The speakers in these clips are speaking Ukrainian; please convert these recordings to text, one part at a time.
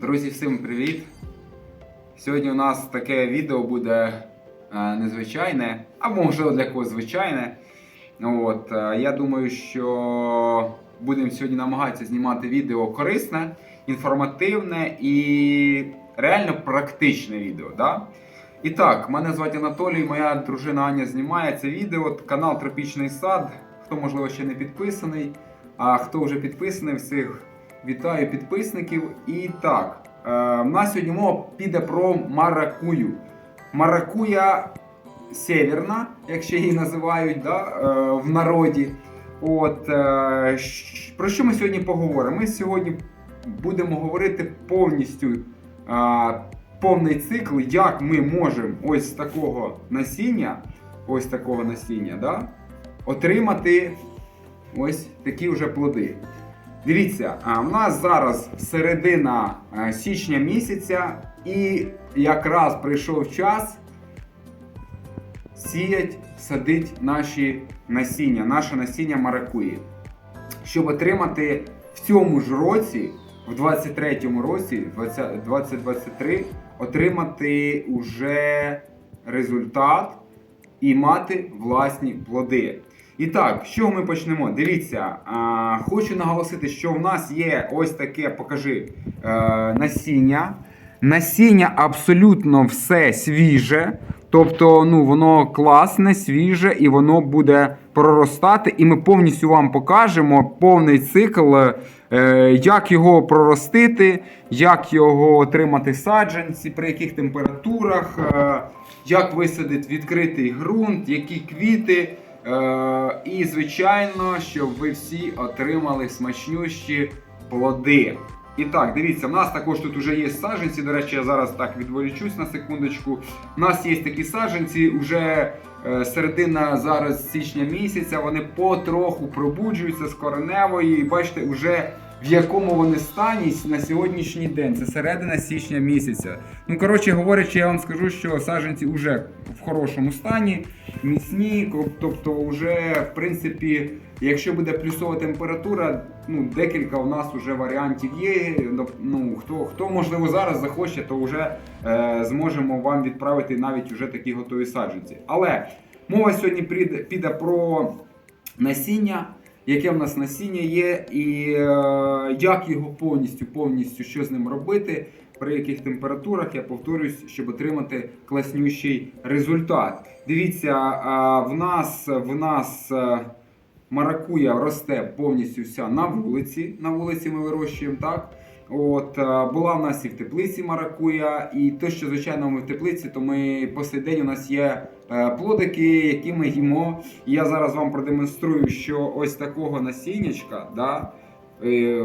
Друзі, всім привіт! Сьогодні у нас таке відео буде е, незвичайне, або можливо для когось звичайне. От, е, я думаю, що будемо сьогодні намагатися знімати відео корисне, інформативне і реально практичне відео. Да? І так, мене звати Анатолій, моя дружина Аня знімає це відео. Канал Тропічний сад. Хто можливо ще не підписаний, а хто вже підписаний, всіх вітаю підписників. І так, е, в нас сьогодні мова піде про маракую. Маракуя северна, як її називають да, е, в народі. От, е, про що ми сьогодні поговоримо? Ми сьогодні будемо говорити повністю повний цикл, як ми можемо ось такого насіння, ось такого насіння, да, отримати ось такі вже плоди. Дивіться, в нас зараз середина е, січня місяця, і якраз прийшов час сіять, садить наші насіння, наше насіння маракуї. Щоб отримати в цьому ж році, в 23-му році, 20 2023, отримати уже результат і мати власні плоди. І так, чого ми почнемо? Дивіться, а, хочу наголосити, що в нас є ось таке, покажи, е, насіння. Насіння абсолютно все свіже. Тобто, ну, воно класне, свіже, і воно буде проростати. І ми повністю вам покажемо повний цикл, е, як його проростити, як його отримати саджанці, при яких температурах, е, як висадити відкритий ґрунт, які квіти. Е, і, звичайно, щоб ви всі отримали смачнющі плоди. І так, дивіться, в нас також тут вже є саджанці. До речі, я зараз так відволічусь на секундочку. У нас є такі саджанці, вже е, середина зараз січня місяця. Вони потроху пробуджуються з кореневої. І бачите, вже в якому вони стані на сьогоднішній день. Це середина січня місяця. Ну, коротше говорячи, я вам скажу, що саджанці вже в хорошому стані, міцні, тобто, вже, в принципі, якщо буде плюсова температура, ну, декілька у нас вже варіантів є. Ну, хто, хто можливо зараз захоче, то вже е, зможемо вам відправити навіть вже такі готові саджанці. Але мова сьогодні піде, про насіння. Яке в нас насіння є, і е, як його повністю, повністю що з ним робити, при яких температурах, я повторюсь, щоб отримати класнющий результат. Дивіться, в нас в нас е, маракуя росте повністю вся на вулиці. На вулиці ми вирощуємо так. От е, була в нас і в теплиці маракуя, і те, що звичайно ми в теплиці, то ми по сей день у нас є е, плодики, які ми їмо. Я зараз вам продемонструю, що ось такого насіннячка, да,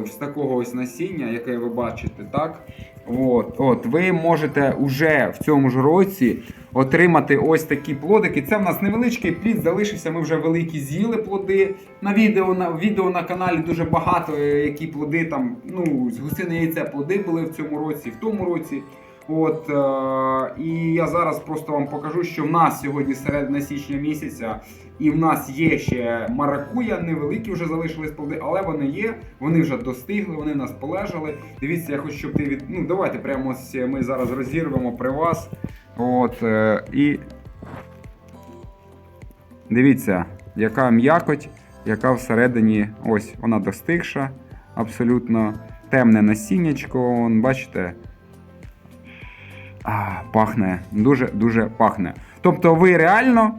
з такого ось насіння, яке ви бачите, так. От, от, ви можете вже в цьому ж році отримати ось такі плодики. Це в нас невеличкий плід, залишився. Ми вже великі з'їли плоди. На відео на відео на каналі дуже багато, е, які плоди там, ну, з гусини яйця плоди були в цьому році, в тому році. От, е, і я зараз просто вам покажу, що в нас сьогодні середина січня місяця, і в нас є ще маракуя, невеликі вже залишились плоди, але вони є, вони вже достигли, вони в нас полежали. Дивіться, я хочу, щоб ти від. Ну, давайте прямо ось ми зараз розірвемо при вас. От, е, і дивіться, яка м'якоть, яка всередині, ось вона достигша, абсолютно темне насіннячко. Бачите, а, пахне, дуже-дуже пахне. Тобто ви реально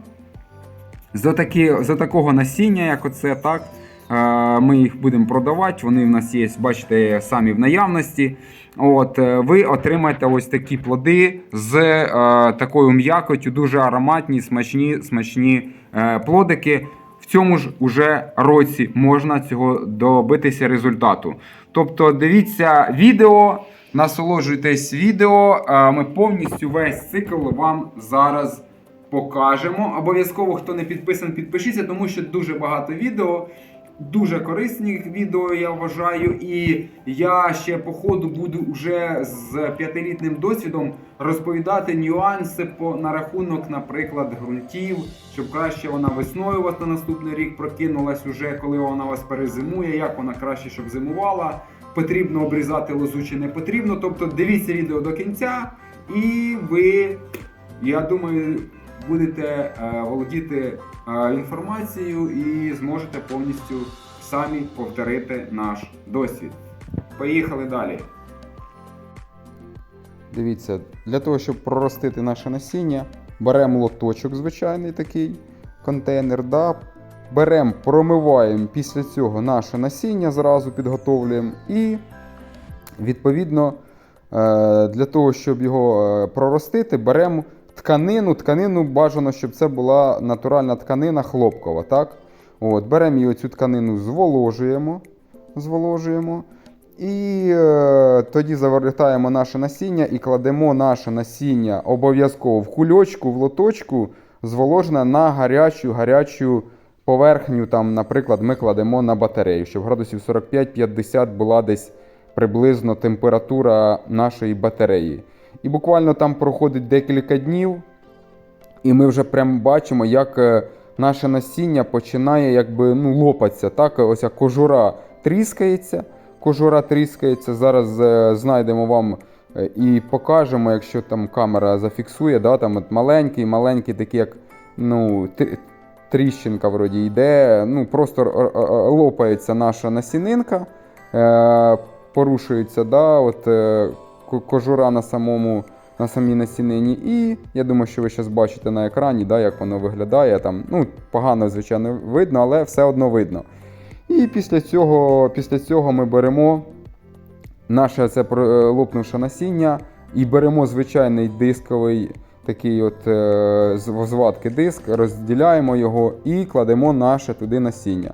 за, такі, за такого насіння, як оце, так, е, ми їх будемо продавати. Вони в нас є, бачите, самі в наявності. От, е, ви отримаєте ось такі плоди з е, такою м'якотю, дуже ароматні, смачні, смачні е, плодики. В цьому ж уже році можна цього добитися результату. Тобто, дивіться відео, насолоджуйтесь відео. Ми повністю весь цикл вам зараз покажемо. Обов'язково, хто не підписаний, підпишіться, тому що дуже багато відео. Дуже корисних відео, я вважаю, і я ще по ходу буду вже з п'ятилітнім досвідом розповідати нюанси по на рахунок, наприклад, ґрунтів, щоб краще вона весною вас на наступний рік прокинулась уже, коли вона вас перезимує, як вона краще, щоб зимувала. Потрібно обрізати лозу чи не потрібно. Тобто дивіться відео до кінця, і ви, я думаю, будете е, володіти е, інформацією і зможете повністю самі повторити наш досвід. Поїхали далі. Дивіться, для того, щоб проростити наше насіння, беремо лоточок звичайний такий контейнер. Да? Беремо, промиваємо після цього наше насіння, зразу підготовлюємо. І відповідно е, для того, щоб його е, проростити, беремо тканину. Тканину бажано, щоб це була натуральна тканина хлопкова. Так? От, беремо її цю тканину, зволожуємо. зволожуємо. І е, тоді завертаємо наше насіння і кладемо наше насіння обов'язково в кульочку, в лоточку, зволожене на гарячу гарячу поверхню. Там, наприклад, ми кладемо на батарею, щоб градусів 45-50 була десь приблизно температура нашої батареї. І буквально там проходить декілька днів, і ми вже прямо бачимо, як е, наше насіння починає якби, ну, лопатися. Так? Ось кожура тріскається. Кожура тріскається. Зараз е, знайдемо вам е, і покажемо, якщо там камера зафіксує. Да? Там от маленький, маленький, такий як ну, тріщинка вроді йде. Ну, просто лопається наша насінинка, е, порушується да? от, е, кожура на самому. На самій насінині, і я думаю, що ви зараз бачите на екрані, да, як воно виглядає. Там, ну, погано, звичайно, видно, але все одно видно. І після цього, після цього ми беремо наше це е, лопнувше насіння і беремо звичайний дисковий такий от е, з- звадки диск, розділяємо його і кладемо наше туди насіння.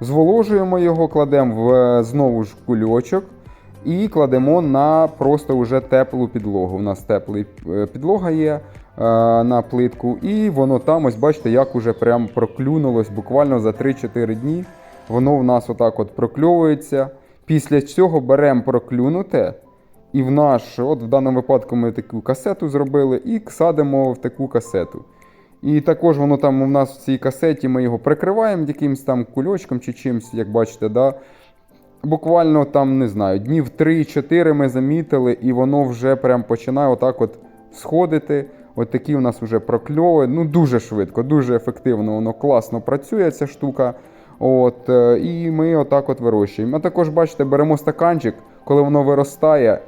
Зволожуємо його, кладемо в е, знову ж кульочок і кладемо на просто вже теплу підлогу. У нас тепла підлога є е, на плитку, і воно там, ось бачите, як уже прям проклюнулось буквально за 3-4 дні. Воно в нас отак от прокльовується. Після цього беремо проклюнуте. І в наш, от в даному випадку ми таку касету зробили і садимо в таку касету. І також воно там у нас в цій касеті ми його прикриваємо якимось там кульочком чи чимось, як бачите, да? буквально там, не знаю, днів 3-4 ми замітили, і воно вже прям починає отак от сходити. От такі у нас вже прокльови. Ну, дуже швидко, дуже ефективно, воно класно працює, ця штука. От, е, і ми отак от вирощуємо. А також, бачите, беремо стаканчик, коли воно виростає,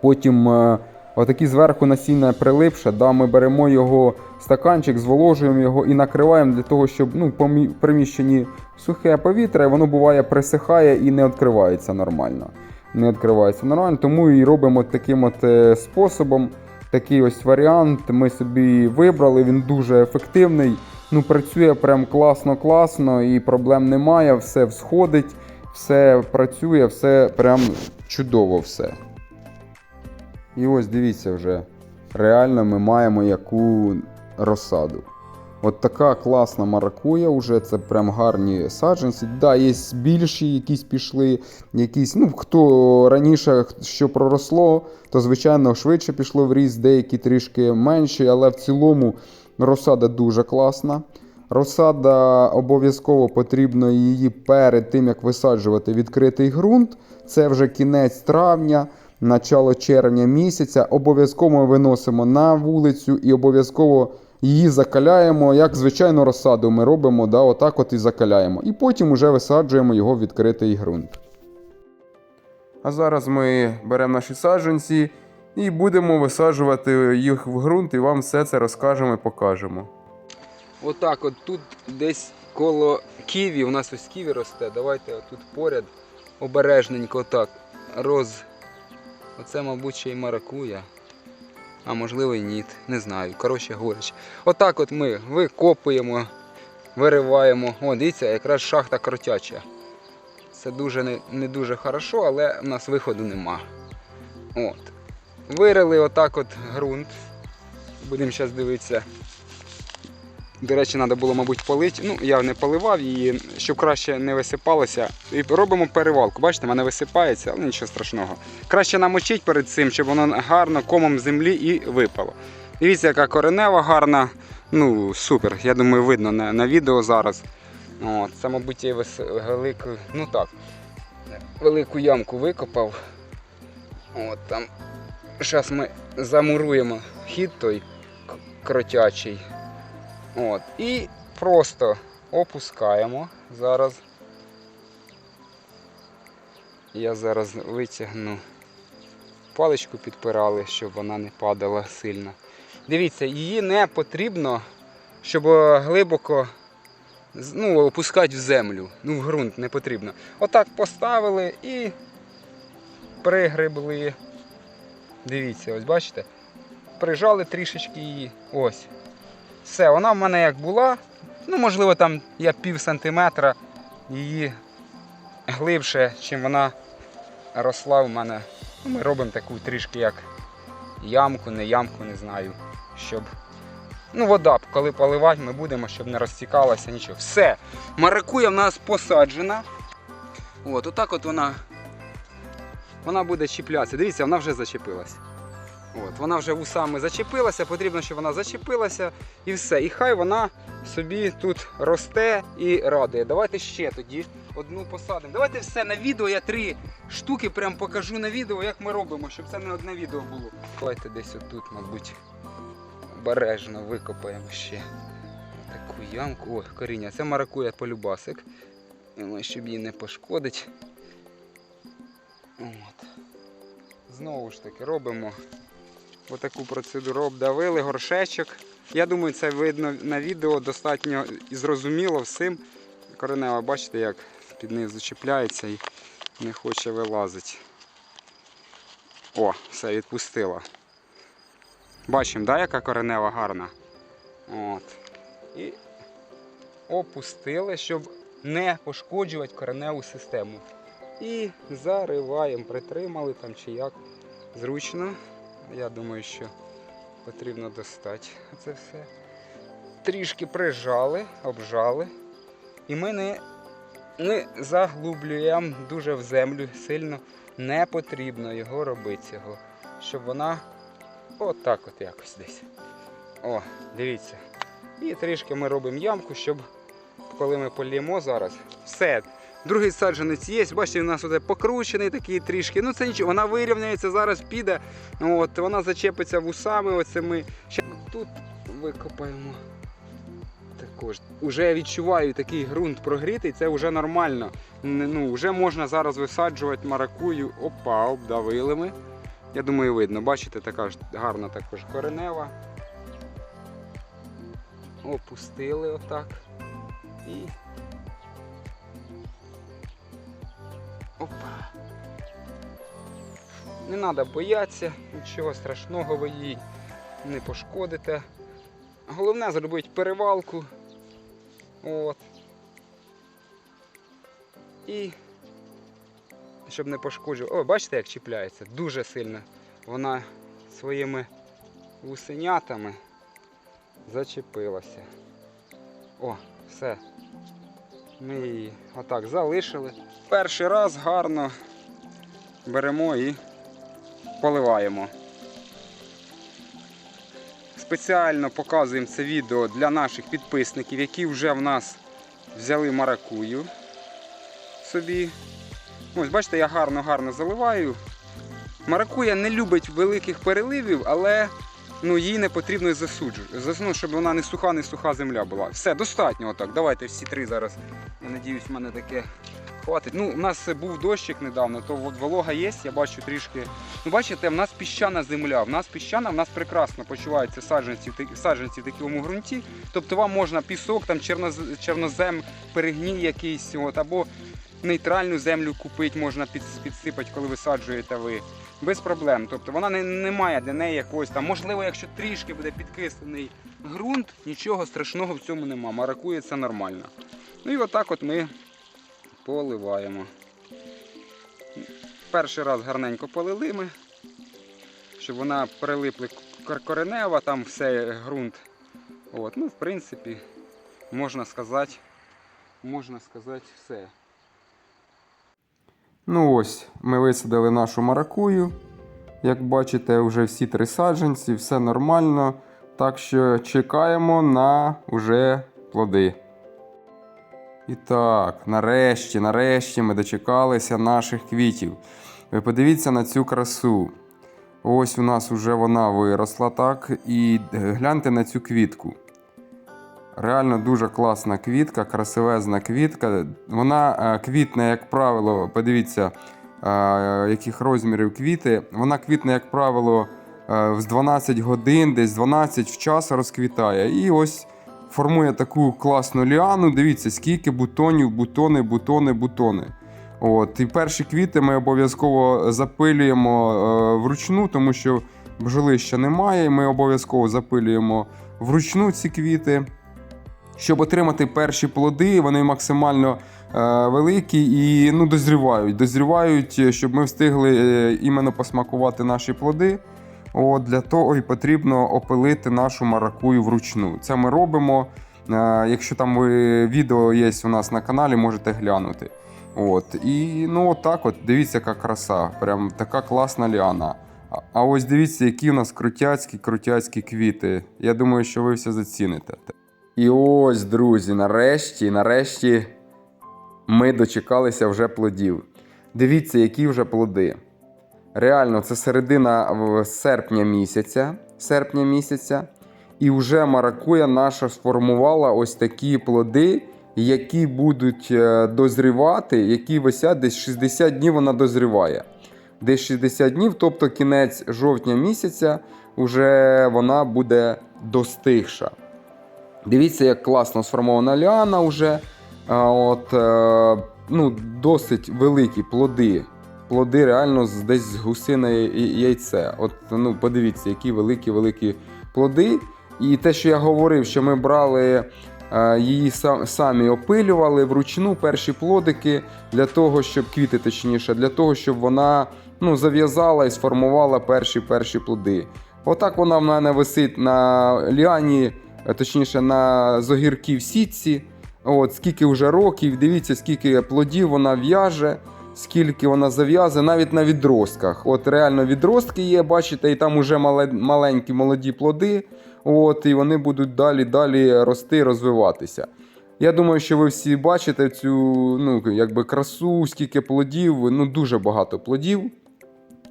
потім е, отакі зверху насіння прилипше, да, ми беремо його стаканчик, зволожуємо його і накриваємо для того, щоб ну, в приміщенні сухе повітря, воно буває присихає і не відкривається нормально. Не відкривається нормально, тому і робимо таким от е, способом. Такий ось варіант ми собі вибрали, він дуже ефективний. Ну, працює прям класно-класно і проблем немає, все всходить, все працює, все прям чудово все. І ось дивіться вже, реально ми маємо яку розсаду. От така класна маракуя, вже це прям гарні саджанці. Да, є більші, якісь пішли, якісь, ну хто раніше що проросло, то звичайно швидше пішло в ріст, деякі трішки менші, але в цілому розсада дуже класна. Розсада обов'язково потрібно її перед тим, як висаджувати відкритий ґрунт. Це вже кінець травня, начало червня місяця. Обов'язково виносимо на вулицю і обов'язково її закаляємо. Як звичайну розсаду ми робимо, да, отак от і закаляємо. І потім вже висаджуємо його в відкритий ґрунт. А зараз ми беремо наші саджанці і будемо висаджувати їх в ґрунт, і вам все це розкажемо і покажемо. Отак, от тут десь коло ківі, у нас ось ківі росте. Давайте тут поряд обережненько так роз. Оце, мабуть, ще й маракуя. А можливо і ні. Не знаю. Коротше говорячи. Отак от ми викопуємо, вириваємо. О, дивіться, якраз шахта кротяча. Це дуже не, не дуже хорошо, але в нас виходу нема. От. Вирили отак от ґрунт. Будемо зараз дивитися. До речі, треба було, мабуть, полити. Ну, я не поливав її, щоб краще не висипалося. І робимо перевалку. Бачите, в мене висипається, але нічого страшного. Краще намочити перед цим, щоб воно гарно комом землі і випало. Дивіться, яка коренева гарна. Ну, супер. Я думаю, видно на, на відео зараз. От, це, мабуть, вис... великий. Ну так. велику ямку викопав. От там. Зараз ми замуруємо хід той кротячий. От. І просто опускаємо зараз. Я зараз витягну паличку підпирали, щоб вона не падала сильно. Дивіться, її не потрібно, щоб е, глибоко ну, опускати в землю. Ну, в ґрунт не потрібно. Отак поставили і пригребли. Дивіться, ось бачите? Прижали трішечки її. Ось. Все, вона в мене як була. Ну, можливо, там я пів сантиметра її глибше, чим вона росла в мене. Ну, ми робимо таку трішки як ямку, не ямку, не знаю. Щоб. Ну, вода, коли поливати, ми будемо, щоб не розтікалося нічого. Все. Маракуя в нас посаджена. От, отак от вона. Вона буде чіплятися. Дивіться, вона вже зачепилась. От, вона вже вусами зачепилася, потрібно, щоб вона зачепилася і все. І хай вона собі тут росте і радує. Давайте ще тоді одну посадимо. Давайте все на відео. Я три штуки прям покажу на відео, як ми робимо, щоб це не одне відео було. Давайте десь отут, мабуть, обережно викопаємо ще таку ямку. Ой, коріння, це маракуя полюбасик. Ну, Щоб її не пошкодить. От. Знову ж таки робимо отаку процедуру. Обдавили горшечок. Я думаю, це видно на відео достатньо зрозуміло всім. Коренева, бачите, як під нею зачіпляється і не хоче вилазити. О, все, відпустила. Бачимо, да, яка коренева гарна. От. І опустили, щоб не пошкоджувати кореневу систему. І зариваємо, притримали там чи як. Зручно. Я думаю, що потрібно достати це все. Трішки прижали, обжали. І ми не, не заглублюємо дуже в землю сильно. Не потрібно його робити цього. Щоб вона отак от якось десь. О, дивіться. І трішки ми робимо ямку, щоб коли ми поліємо зараз, все. Другий саджанець є, бачите, у нас оце покручений такий трішки. Ну це нічого, вона вирівняється, зараз піде. От, вона зачепиться вусами. Оцими. Тут викопаємо. Також. Уже відчуваю такий ґрунт прогрітий, це вже нормально. Ну, вже можна зараз висаджувати маракую. Опа, обдавили ми. Я думаю, видно, бачите, така ж гарна також коренева. Опустили отак. І. Опа. Не треба боятися, нічого страшного ви їй не пошкодите. Головне зробити перевалку. От. І щоб не пошкоджував. О, бачите, як чіпляється? Дуже сильно. Вона своїми вусенятами зачепилася. О, все. Ми її отак залишили. Перший раз гарно беремо і поливаємо. Спеціально показуємо це відео для наших підписників, які вже в нас взяли маракую собі. Ось, бачите, я гарно-гарно заливаю. Маракуя не любить великих переливів, але ну, їй не потрібно засуджувати, ну, щоб вона не суха, не суха земля була. Все, достатньо отак. Давайте всі три зараз. Я надіюсь, в мене таке хватить. Ну, у нас був дощик недавно, то волога є, я бачу трішки. Ну, бачите, в нас піщана земля. В нас піщана, в нас прекрасно почуваються саджанці, саджанці в такому ґрунті. Тобто вам можна пісок, там черноз- чорнозем, перегній якийсь, от, або нейтральну землю купити, можна підсипати, коли висаджуєте ви. Без проблем. Тобто вона не, не має для неї якогось там. Можливо, якщо трішки буде підкислений ґрунт, нічого страшного в цьому нема. Маракує це нормально. Ну і отак от ми поливаємо. Перший раз гарненько полили ми, щоб вона прилипли кор- коренева, там все ґрунт. От, ну, в принципі, можна сказати, можна сказати все. Ну ось, ми висадили нашу маракую. Як бачите, вже всі три саджанці, все нормально. Так що чекаємо на уже плоди. І так, нарешті, нарешті ми дочекалися наших квітів. Ви подивіться на цю красу. Ось у нас вже вона виросла так. І е, гляньте на цю квітку. Реально дуже класна квітка, красивезна квітка. Вона е, квітне, як правило, подивіться, е, яких розмірів квіти. Вона квітне, як правило, з 12 годин, десь 12 в час розквітає. І ось формує таку класну ліану. Дивіться, скільки бутонів, бутони, бутони, бутони. От, і перші квіти ми обов'язково запилюємо е, вручну, тому що бджолища немає. і Ми обов'язково запилюємо вручну ці квіти. Щоб отримати перші плоди, вони максимально е, великі і ну, дозрівають. Дозрівають, е, щоб ми встигли е, іменно посмакувати наші плоди. От, для того і потрібно опилити нашу маракую вручну. Це ми робимо. Е, якщо там ви, відео є у нас на каналі, можете глянути. От, і ну отак от, дивіться, яка краса. Прям така класна ліана. А- ось дивіться, які у нас крутяцькі, крутяцькі квіти. Я думаю, що ви все заціните. І ось, друзі, нарешті, нарешті ми дочекалися вже плодів. Дивіться, які вже плоди. Реально, це середина серпня місяця. Серпня місяця. І вже маракуя наша сформувала ось такі плоди, які будуть е, дозрівати, які висять десь 60 днів вона дозріває. Десь 60 днів, тобто кінець жовтня місяця, вже вона буде достигша. Дивіться, як класно сформована ліана вже. От, е, ну, досить великі плоди. Плоди реально десь з гусине яйце. От, ну, подивіться, які великі-великі плоди. І те, що я говорив, що ми брали е, її сам- самі опилювали вручну перші плодики для того, щоб квіти, точніше, для того, щоб вона ну, зав'язала і сформувала перші перші плоди. Отак вона в мене висить на ліані, е, точніше, на зогірки в сітці. От, скільки вже років, дивіться, скільки плодів вона в'яже, скільки вона зав'язує, навіть на відростках. От реально відростки є, бачите, і там уже маленькі молоді плоди. От, і вони будуть далі далі рости, розвиватися. Я думаю, що ви всі бачите цю ну, якби красу, скільки плодів, ну дуже багато плодів.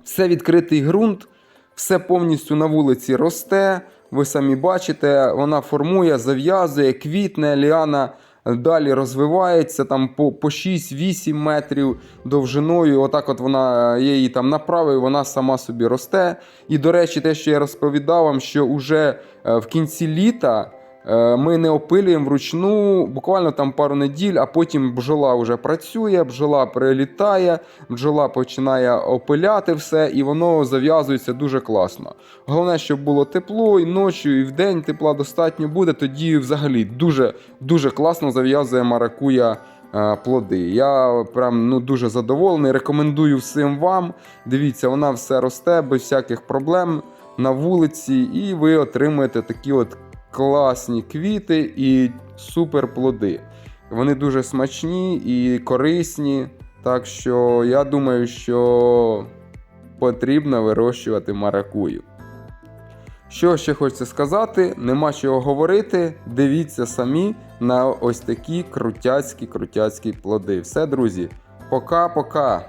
Все відкритий ґрунт, все повністю на вулиці росте. Ви самі бачите, вона формує, зав'язує, квітне, ліана далі розвивається там по, по 6-8 метрів довжиною. Отак от вона я її там направив, вона сама собі росте. І, до речі, те, що я розповідав вам, що вже е, в кінці літа. Е, Ми не опилюємо вручну буквально там пару неділь, а потім бджола вже працює, бджола прилітає, бджола починає опиляти все, і воно зав'язується дуже класно. Головне, щоб було тепло, і ночі, і вдень тепла достатньо буде. Тоді взагалі дуже дуже класно зав'язує маракуя е, плоди. Я прям ну дуже задоволений. Рекомендую всім вам. Дивіться, вона все росте без всяких проблем на вулиці, і ви отримуєте такі от класні квіти і супер плоди. Вони дуже смачні і корисні. Так що я думаю, що потрібно вирощувати маракую. Що ще хочеться сказати, нема чого говорити. Дивіться самі на ось такі крутяцькі крутяцькі плоди. Все, друзі, пока-пока.